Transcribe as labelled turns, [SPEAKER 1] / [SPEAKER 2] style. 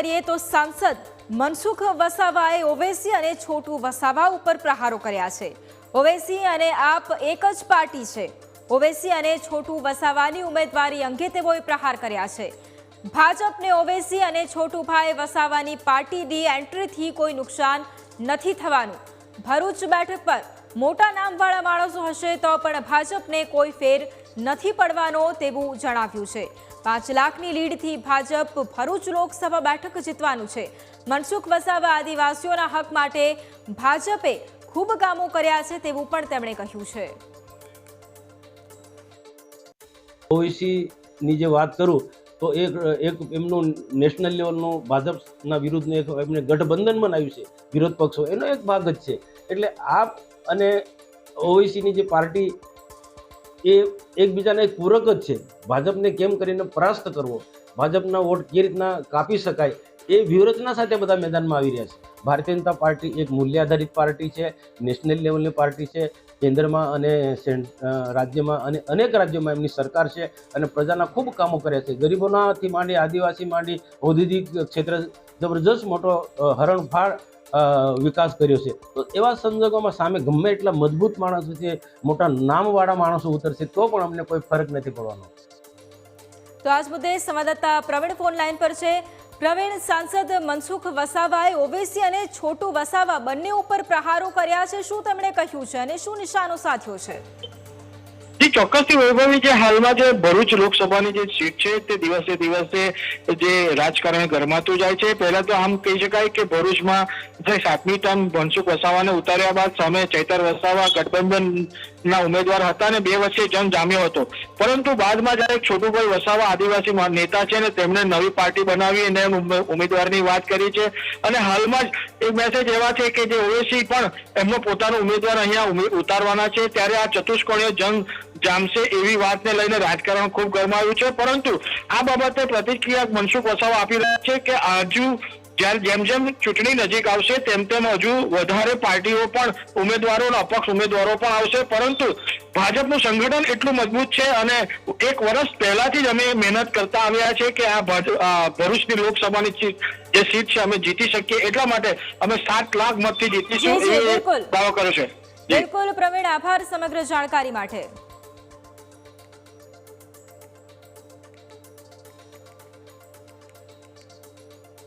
[SPEAKER 1] કરીએ તો સાંસદ મનસુખ વસાવાએ ઓવેસી અને છોટુ વસાવા ઉપર પ્રહારો કર્યા છે. ઓવેસી અને આપ એક જ પાર્ટી છે. ઓવેસી અને છોટુ વસાવાની ઉમેદવારી અંગે તેઓએ પ્રહાર કર્યા છે. ભાજપને ઓવેસી અને છોટુભાઈ વસાવાની પાર્ટીની એન્ટ્રીથી કોઈ નુકસાન નથી થવાનું. ભરૂચ બેઠક પર મોટા નામવાળા માણસો હશે તો પણ ભાજપને કોઈ ફેર નથી પડવાનો તેવું જણાવ્યું છે. પાંચ લાખની લીડથી ભાજપ ભરૂચ લોકસભા બેઠક જીતવાનું છે. મનસુખ વસાવા આદિવાસીઓના હક માટે ભાજપે ખૂબ કામો કર્યા છે તેવું પણ તેમણે કહ્યું છે.
[SPEAKER 2] ઓવીસીની જે વાત કરું, તો એક એક એમનું નેશનલ લેવલનું ભાજપના વિરુદ્ધનું એક એમને ગઠબંધન બનાવ્યું છે, વિરોધ પક્ષો, એનો એક ભાગ જ છે. એટલે આપ અને ઓવીસીની જે પાર્ટી એ એકબીજાને એક પૂરક જ છે. ભાજપને કેમ કરીને પરાસ્ત કરવો? ભાજપના વોટ કે રીતના કાપી શકાય? એ વ્યૂહરચના સાથે બધા મેદાનમાં આવી રહ્યા છે. ભારતીય જનતા પાર્ટી એક મૂલ્ય આધારિત પાર્ટી છે, નેશનલ લેવલની પાર્ટી છે, કેન્દ્રમાં અને રાજ્યમાં અને અનેક રાજ્યોમાં એમની સરકાર છે અને પ્રજાના ખૂબ કામો કર્યા છે. ગરીબોનાથી માંડી આદિવાસી માંડી ઔદ્યોગિક ક્ષેત્ર જબરજસ્ત મોટો હરણફાળ વિકાસ કર્યો છે. તો એવા સંજોગોમાં સામે ગમે એટલા મજબૂત માણસો છે, મોટા નામવાળા માણસો ઉતરશે, તો પણ અમને કોઈ ફરક નથી પડવાનો.
[SPEAKER 1] તો આજ મુદ્દે સંવાદદાતા પ્રવીણ ફોન લાઈન પર છે. પ્રવીણ, સાંસદ મનસુખ વસાવાએ ઓવેસી અને છોટુ વસાવા બંને ઉપર પ્રહારો કર્યા છે. શું તેમણે કહ્યું છે અને શું નિશાનો સાધ્યો છે?
[SPEAKER 3] ચોક્કસથી વૈભવી જે હાલમાં જે ભરૂચ લોકસભાની જે સીટ છે, તે દિવસે દિવસે જે રાજકારણ ગરમાતું જાય છે. પહેલા તો આમ કહી શકાય કે ભરૂચમાં જે સાતમી ટર્મ મનસુખ વસાવાને ઉતાર્યા બાદ સામે ચૈતર વસાવા, ગઠબંધનના ઉમેદવાર હતા અને બે વચ્ચે જંગ જામ્યો હતો. પરંતુ બાદમાં જ્યારે છોટુભાઈ વસાવા આદિવાસી નેતા છે ને તેમણે નવી પાર્ટી બનાવી અને ઉમે- ઉમેદવારની વાત કરી છે. અને હાલમાં જ એક મેસેજ એવા છે કે જે ઓવેસી પણ એમનો પોતાનો ઉમેદવાર અહીંયા ઉતારવાના છે. ત્યારે આ ચતુષ્કોણીય જંગ જામશે એવી વાતને લઈને રાજકારણ ખૂબ ગરમાયું છે. પરંતુ આ બાબતે પ્રતિક્રિયા મનસુખ વસાવા આપી રહ્યા છે કે હજુ જ્યારે જેમ જેમ ચૂંટણી નજીક આવશે તેમ તેમ હજુ વધારે પાર્ટીઓ પણ ઉમેદવારો અને અપક્ષ ઉમેદવારો પણ આવશે. પરંતુ ભાજપનું સંગઠન એટલું મજબૂત છે અને એક વર્ષ પહેલાથી જ અમે મહેનત કરતા આવ્યા છે કે આ ભરૂચની લોકસભાની સીટ જે સીટ છે અમે જીતી શકીએ. એટલા માટે અમે સાત લાખ મતથી જીતીશું એ દાવો કર્યો છે.
[SPEAKER 1] બિલકુલ પ્રવીણ આભાર સમગ્ર જાણકારી માટે.